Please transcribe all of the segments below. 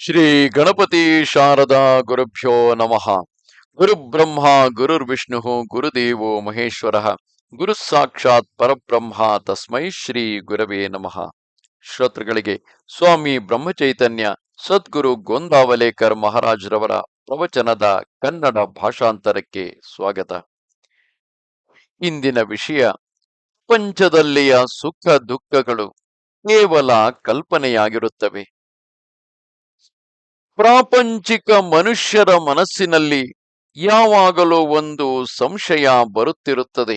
ಶ್ರೀ ಗಣಪತಿ ಶಾರದಾ ಗುರುಭ್ಯೋ ನಮಃ. ಗುರುಬ್ರಹ್ಮ ಗುರುರ್ವಿಷ್ಣು ಗುರುದೇವೋ ಮಹೇಶ್ವರ, ಗುರು ಸಾಕ್ಷಾತ್ ಪರಬ್ರಹ್ಮ ತಸ್ಮೈ ಶ್ರೀ ಗುರವೇ ನಮಃ. ಶ್ರೋತೃಗಳಿಗೆ ಸ್ವಾಮಿ ಬ್ರಹ್ಮಚೈತನ್ಯ, ಸದ್ಗುರು ಗೋಂದಾವಲೇಕರ್ ಮಹಾರಾಜ್ರವರ ಪ್ರವಚನದ ಕನ್ನಡ ಭಾಷಾಂತರಕ್ಕೆ ಸ್ವಾಗತ. ಇಂದಿನ ವಿಷಯ, ಪಂಚದಲ್ಲಿಯ ಸುಖ ದುಃಖಗಳು ಕೇವಲ ಕಲ್ಪನೆಯಾಗಿರುತ್ತವೆ. ಪ್ರಾಪಂಚಿಕ ಮನುಷ್ಯರ ಮನಸ್ಸಿನಲ್ಲಿ ಯಾವಾಗಲೂ ಒಂದು ಸಂಶಯ ಬರುತ್ತಿರುತ್ತದೆ.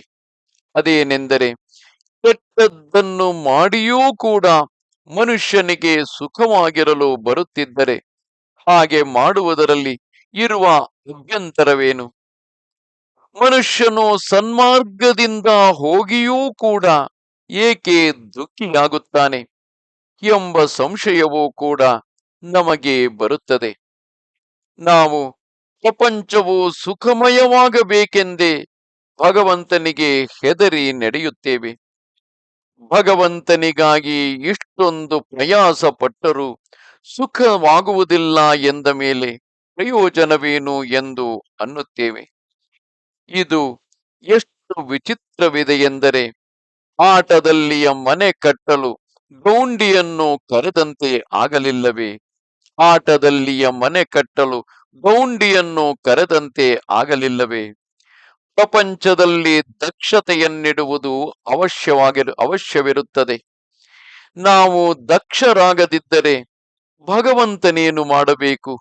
ಅದೇನೆಂದರೆ ಕೆಟ್ಟದ್ದನ್ನು ಮಾಡಿಯೂ ಕೂಡ ಮನುಷ್ಯನಿಗೆ ಸುಖವಾಗಿರಲು ಬರುತ್ತಿದ್ದರೆ ಹಾಗೆ ಮಾಡುವುದರಲ್ಲಿ ಇರುವ ಅಭ್ಯಂತರವೇನು? ಮನುಷ್ಯನು ಸನ್ಮಾರ್ಗದಿಂದ ಹೋಗಿಯೂ ಕೂಡ ಏಕೆ ದುಃಖಿಯಾಗುತ್ತಾನೆ ಎಂಬ ಸಂಶಯವೂ ಕೂಡ ನಮಗೆ ಬರುತ್ತದೆ. ನಾವು ಪ್ರಪಂಚವು ಸುಖಮಯವಾಗಬೇಕೆಂದೇ ಭಗವಂತನಿಗೆ ಹೆದರಿ ನಡೆಯುತ್ತೇವೆ. ಭಗವಂತನಿಗಾಗಿ ಇಷ್ಟೊಂದು ಪ್ರಯಾಸ ಪಟ್ಟರೂ ಸುಖವಾಗುವುದಿಲ್ಲ ಎಂದ ಮೇಲೆ ಪ್ರಯೋಜನವೇನು ಎಂದು ಅನ್ನುತ್ತೇವೆ. ಇದು ಎಷ್ಟು ವಿಚಿತ್ರವಿದೆ ಎಂದರೆ ಆಟದಲ್ಲಿಯ ಮನೆ ಕಟ್ಟಲು ಗೌಂಡಿಯನ್ನು ಕರೆದಂತೆ ಆಗಲಿಲ್ಲವೇ? ಆಟದಲ್ಲಿಯ ಮನೆ ಕಟ್ಟಲು ಗೌಂಡಿಯನ್ನು ಕರೆದಂತೆ ಆಗಲಿಲ್ಲವೇ? ಪ್ರಪಂಚದಲ್ಲಿ ದಕ್ಷತೆಯನ್ನಿಡುವುದು ಅವಶ್ಯವಾಗಿ, ಅವಶ್ಯವಿರುತ್ತದೆ. ನಾವು ದಕ್ಷರಾಗದಿದ್ದರೆ ಭಗವಂತನೇನು ಮಾಡಬೇಕು?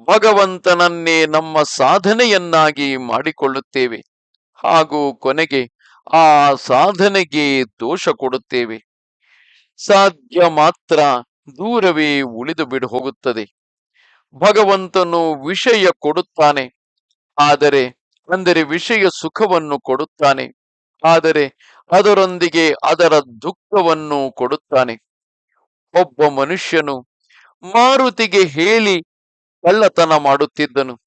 ಭಗವಂತನನ್ನೇ ನಮ್ಮ ಸಾಧನೆಯನ್ನಾಗಿ ಮಾಡಿಕೊಳ್ಳುತ್ತೇವೆ. ಹಾಗೂ ಕೊನೆಗೆ ಆ ಸಾಧನೆಗೆ ದೋಷ ಕೊಡುತ್ತೇವೆ. ಸಾಧ್ಯ ಮಾತ್ರ ದೂರವೇ ಉಳಿದು ಬಿಡು ಹೋಗುತ್ತದೆ. ಭಗವಂತನು ವಿಷಯ ಕೊಡುತ್ತಾನೆ. ಆದರೆ, ಅಂದರೆ ವಿಷಯ ಸುಖವನ್ನು ಕೊಡುತ್ತಾನೆ. ಆದರೆ, ಅದರೊಂದಿಗೆ ಅದರ ದುಃಖವನ್ನು ಕೊಡುತ್ತಾನೆ. ಒಬ್ಬ ಮನುಷ್ಯನು ಮಾರುತಿಗೆ ಹೇಳಿ ಕಳ್ಳತನ ಮಾಡುತ್ತಿದ್ದನು.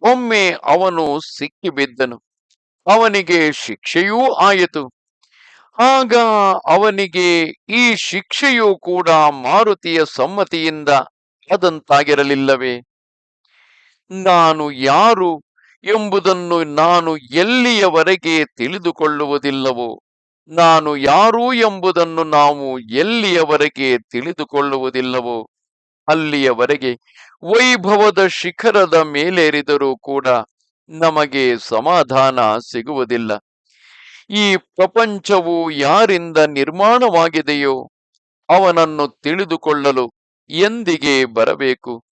ಒಮ್ಮೆ ಅವನು ಸಿಕ್ಕಿಬಿದ್ದನು. ಅವನಿಗೆ ಶಿಕ್ಷೆಯೂ ಆಯಿತು. ಆಗ ಅವನಿಗೆ ಈ ಶಿಕ್ಷೆಯೂ ಕೂಡ ಮಾರುತಿಯ ಸಮ್ಮತಿಯಿಂದ ಆದಂತಾಗಿರಲಿಲ್ಲವೇ? ನಾನು ಯಾರು ಎಂಬುದನ್ನು ನಾನು ಎಲ್ಲಿಯವರೆಗೆ ತಿಳಿದುಕೊಳ್ಳುವುದಿಲ್ಲವೋ? ನಾನು ಯಾರು ಎಂಬುದನ್ನು ನಾವು ಎಲ್ಲಿಯವರೆಗೆ ತಿಳಿದುಕೊಳ್ಳುವುದಿಲ್ಲವೋ? ಅಲ್ಲಿಯವರೆಗೆ ವೈಭವದ ಶಿಖರದ ಮೇಲೇರಿದರೂ ಕೂಡ ನಮಗೆ ಸಮಾಧಾನ ಸಿಗುವುದಿಲ್ಲ. ಈ ಪ್ರಪಂಚವು ಯಾರಿಂದ ನಿರ್ಮಾಣವಾಗಿದೆಯೋ ಅವನನ್ನು ತಿಳಿದುಕೊಳ್ಳಲು ಎಂದಿಗೆ ಬರಬೇಕು?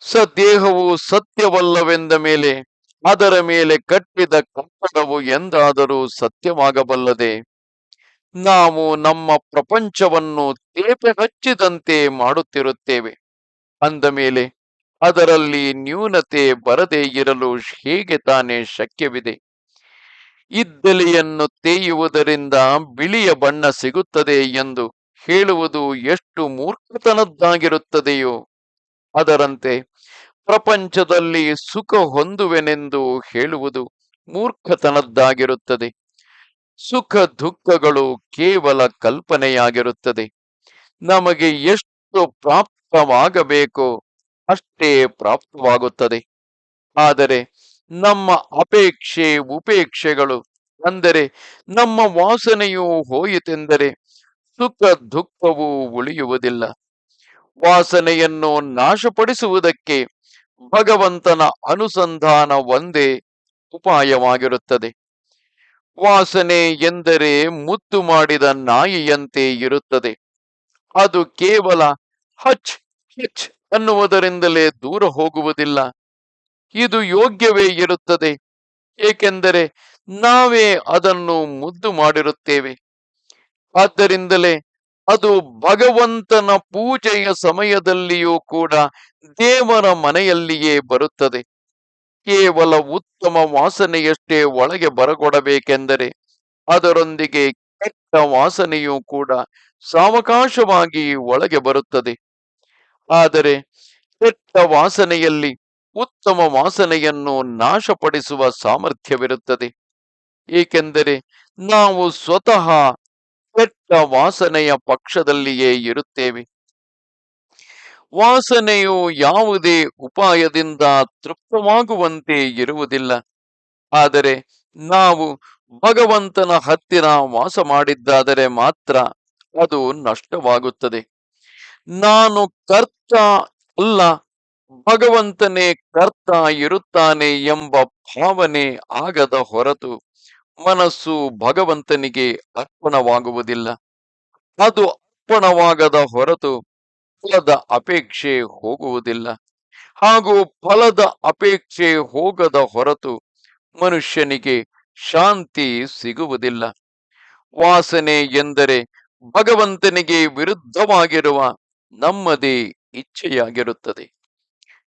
ಸದೇಹವು ಸತ್ಯವಲ್ಲವೆಂದ ಮೇಲೆ, ಅದರ ಮೇಲೆ ಕಟ್ಟಿದ ಕಟ್ಟಡವು ಎಂದಾದರೂ ಸತ್ಯವಾಗಬಲ್ಲದೆ, ನಾವು ನಮ್ಮ ಪ್ರಪಂಚವನ್ನು ತೇಪೆ ಹಚ್ಚಿದಂತೆ ಮಾಡುತ್ತಿರುತ್ತೇವೆ. ಅಂದ ಮೇಲೆ, ಅದರಲ್ಲಿ ನ್ಯೂನತೆ ಬರದೇ ಇರಲು ಹೇಗೆ ತಾನೇ ಶಕ್ಯವಿದೆ? ಇದ್ದಲಿಯನ್ನು ತೇಯುವುದರಿಂದ ಬಿಳಿಯ ಬಣ್ಣ ಸಿಗುತ್ತದೆ ಎಂದು ಹೇಳುವುದು ಎಷ್ಟು ಮೂರ್ಖತನದ್ದಾಗಿರುತ್ತದೆಯೋ. ಅದರಂತೆ ಪ್ರಪಂಚದಲ್ಲಿ ಸುಖ ಹೊಂದುವೆನೆಂದು ಹೇಳುವುದು ಮೂರ್ಖತನದ್ದಾಗಿರುತ್ತದೆ. ಸುಖ ದುಃಖಗಳು ಕೇವಲ ಕಲ್ಪನೆಯಾಗಿರುತ್ತದೆ. ನಮಗೆ ಎಷ್ಟು ಪ್ರಾಪ್ತವಾಗಬೇಕೋ ಅಷ್ಟೇ ಪ್ರಾಪ್ತವಾಗುತ್ತದೆ. ಆದರೆ ನಮ್ಮ ಅಪೇಕ್ಷೆ ಉಪೇಕ್ಷೆಗಳು ಅಂದರೆ ನಮ್ಮ ವಾಸನೆಯು ಹೋಯಿತೆಂದರೆ ಸುಖ ದುಃಖವು ಉಳಿಯುವುದಿಲ್ಲ. ವಾಸನೆಯನ್ನು ನಾಶಪಡಿಸುವುದಕ್ಕೆ ಭಗವಂತನ ಅನುಸಂಧಾನ ಒಂದೇ ಉಪಾಯವಾಗಿರುತ್ತದೆ. ವಾಸನೆ ಎಂದರೆ ಮುತ್ತು ಮಾಡಿದ ನಾಯಿಯಂತೆ ಇರುತ್ತದೆ. ಅದು ಕೇವಲ ಹಚ್ ಹಿಚ್ ಅನ್ನುವುದರಿಂದಲೇ ದೂರ ಹೋಗುವುದಿಲ್ಲ. ಇದು ಯೋಗ್ಯವೇ ಇರುತ್ತದೆ. ಏಕೆಂದರೆ ನಾವೇ ಅದನ್ನು ಮುದ್ದು ಮಾಡಿರುತ್ತೇವೆ. ಆದ್ದರಿಂದಲೇ ಅದು ಭಗವಂತನ ಪೂಜೆಯ ಸಮಯದಲ್ಲಿಯೂ ಕೂಡ ದೇವರ ಮನೆಯಲ್ಲಿಯೇ ಬರುತ್ತದೆ. ಕೇವಲ ಉತ್ತಮ ವಾಸನೆಯಷ್ಟೇ ಒಳಗೆ ಬರಗೊಡಬೇಕೆಂದರೆ ಅದರೊಂದಿಗೆ ಕೆಟ್ಟ ವಾಸನೆಯೂ ಕೂಡ ಸಾವಕಾಶವಾಗಿ ಒಳಗೆ ಬರುತ್ತದೆ. ಆದರೆ ಕೆಟ್ಟ ವಾಸನೆಯಲ್ಲಿ ಉತ್ತಮ ವಾಸನೆಯನ್ನು ನಾಶಪಡಿಸುವ ಸಾಮರ್ಥ್ಯವಿರುತ್ತದೆ. ಏಕೆಂದರೆ ನಾವು ಸ್ವತಃ ಕೆಟ್ಟ ವಾಸನೆಯ ಪಕ್ಷದಲ್ಲಿಯೇ ಇರುತ್ತೇವೆ. ವಾಸನೆಯು ಯಾವುದೇ ಉಪಾಯದಿಂದ ತೃಪ್ತವಾಗುವಂತೆ ಇರುವುದಿಲ್ಲ. ಆದರೆ ನಾವು ಭಗವಂತನ ಹತ್ತಿರ ವಾಸ ಮಾಡಿದ್ದಾದರೆ ಮಾತ್ರ ಅದು ನಷ್ಟವಾಗುತ್ತದೆ. ನಾನು ಕರ್ತ ಅಲ್ಲ ಭಗವಂತನೇ ಕರ್ತ ಇರುತ್ತಾನೆ ಎಂಬ ಭಾವನೆ ಆಗದ ಹೊರತು ಮನಸ್ಸು ಭಗವಂತನಿಗೆ ಅರ್ಪಣವಾಗುವುದಿಲ್ಲ. ಅದು ಅರ್ಪಣವಾಗದ ಹೊರತು ಫಲದ ಅಪೇಕ್ಷೆ ಹೋಗುವುದಿಲ್ಲ. ಹಾಗೂ ಫಲದ ಅಪೇಕ್ಷೆ ಹೋಗದ ಹೊರತು ಮನುಷ್ಯನಿಗೆ ಶಾಂತಿ ಸಿಗುವುದಿಲ್ಲ. ವಾಸನೆ ಎಂದರೆ ಭಗವಂತನಿಗೆ ವಿರುದ್ಧವಾಗಿರುವ ನಮ್ಮದೇ ಇಚ್ಛೆಯಾಗಿರುತ್ತದೆ.